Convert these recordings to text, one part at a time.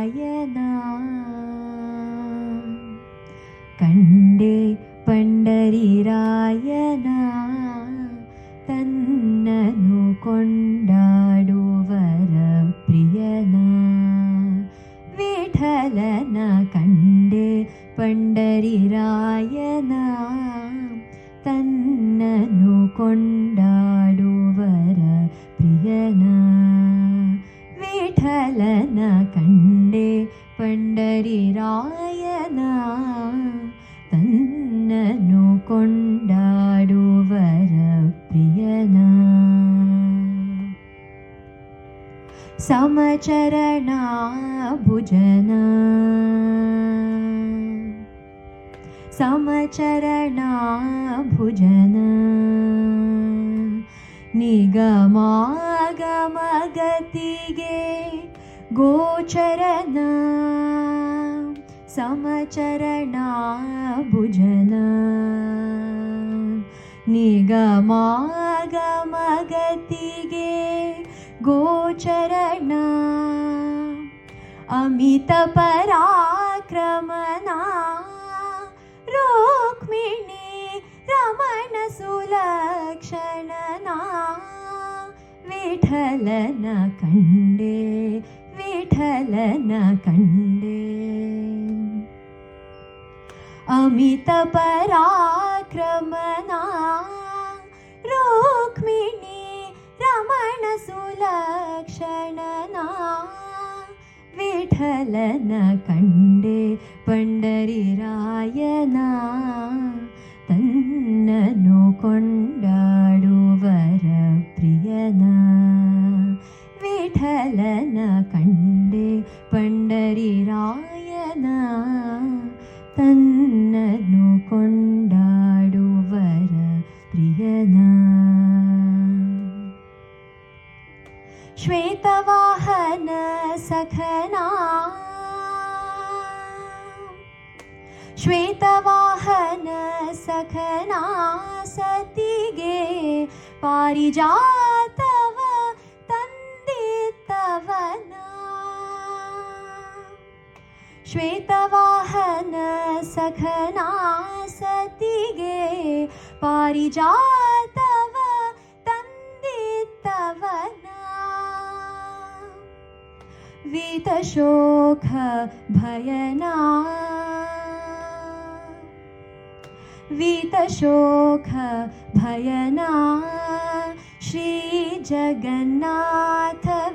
പണ്ടരിരായന കണ്ടേ പണ്ടരിരായനാ തന്നനു കൊണ്ടാടുവര പ്രിയന വിഠലന കണ്ടേ പണ്ടരിരായനാ തന്നനു കൊണ്ടാടുവര പണ്ടരിരായന തന്നനു കൊണ്ടാടുവര പ്രിയന സമചരണ ഭുജന. സമചരണ ഭുജന. നിഗമാഗമഗതിಗೆ गोचरना समचरणा भुजना। निगमागमगतिगे गोचरणा अमितपराक्रमणा रोक्मिणी रमणसुलक्षणना। विठलनखण्डे വിഹലന കണ്ട്. അമിത പരാക്രമന രോക്മിണി രമണ സുലക്ഷണന വിഠലന കണ്ട് പണ്ടരിരായന തന്നനു കൊണ്ട ವಿಠಲನ ಕಂಡೆ ಪಂಡರಿರಾಯನ ತನ್ನನು ಕೊಂಡಾಡುವರ ಪ್ರಿಯನ ಶ್ವೇತವಾಹನ ಸಖನಾ ಶ್ವೇತವಾಹನ ಸಖನಾ ಸತಿಗೆ ಪಾರಿಜಾತವ श्वेतवाहन सखना सति गे पारिजातव तन्दिवन वितशोकभना वितशोकभयना श्रीजगन्नाथ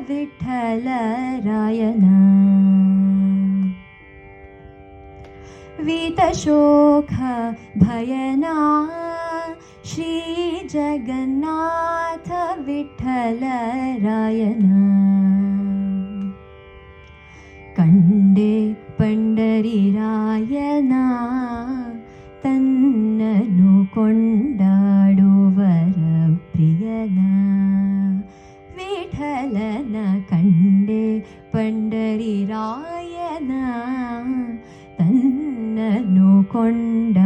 विठ्ठलरायना वितशोख भयना श्रीजगन्नाथ विठ्ठलरायना कण्डे पण्डरिरायना तन्ननु कोण्डाडुवर प्रियना विठ्ठलन कण्डे पण्डरिराय പണ്ടരിരായന തന്നനു കൊണ്ടാടുവര